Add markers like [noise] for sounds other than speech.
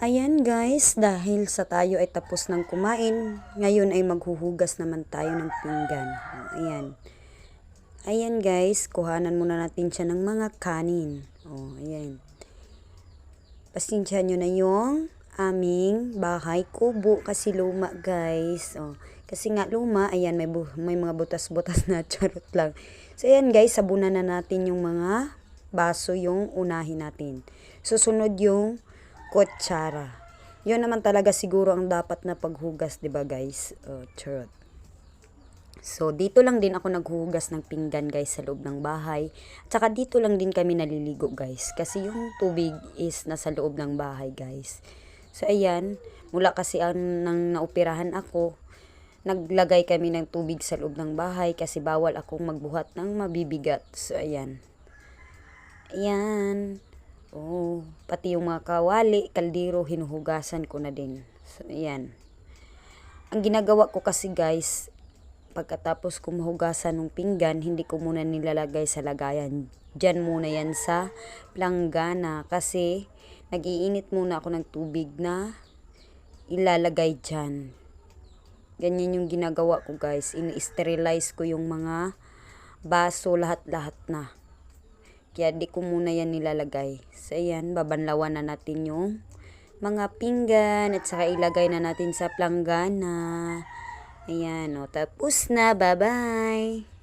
Ayan guys, dahil sa tayo ay tapos ng kumain, ngayon ay maghuhugas naman tayo ng pinggan. O, ayan. Ayan guys, kuhanan muna natin siya ng mga kanin. O, ayan. Pasensya nyo na yung aming bahay kubo kasi luma guys. O, kasi nga luma, ayan may, may mga butas-butas na [laughs] charot lang. So ayan guys, sabunan na natin yung mga baso yung unahin natin. Susunod yung kutsara. Yun naman talaga siguro ang dapat na paghugas, 'di ba guys? Oh, charot. So, dito lang din ako naghuhugas ng pinggan guys sa loob ng bahay. Tsaka dito lang din kami naliligo guys. Kasi yung tubig is nasa loob ng bahay guys. So, ayan. Mula kasi ang nang naoperahan ako, naglagay kami ng tubig sa loob ng bahay kasi bawal akong magbuhat ng mabibigat. So, ayan. Ayan. Oh, pati yung mga kawali, kaldero, hinuhugasan ko na din. So, ayan. Ang ginagawa ko kasi guys, pagkatapos ko mahugasan ng pinggan, hindi ko muna nilalagay sa lagayan. Diyan muna yan sa planggana kasi nagiinit muna ako ng tubig na ilalagay dyan. Ganyan yung ginagawa ko guys. Ini-sterilize ko yung mga baso lahat-lahat na. Kaya di ko muna yan nilalagay. So ayan, babanlawan na natin yung mga pinggan at saka ilagay na natin sa planggana. Ayan, o, tapos na. Bye-bye!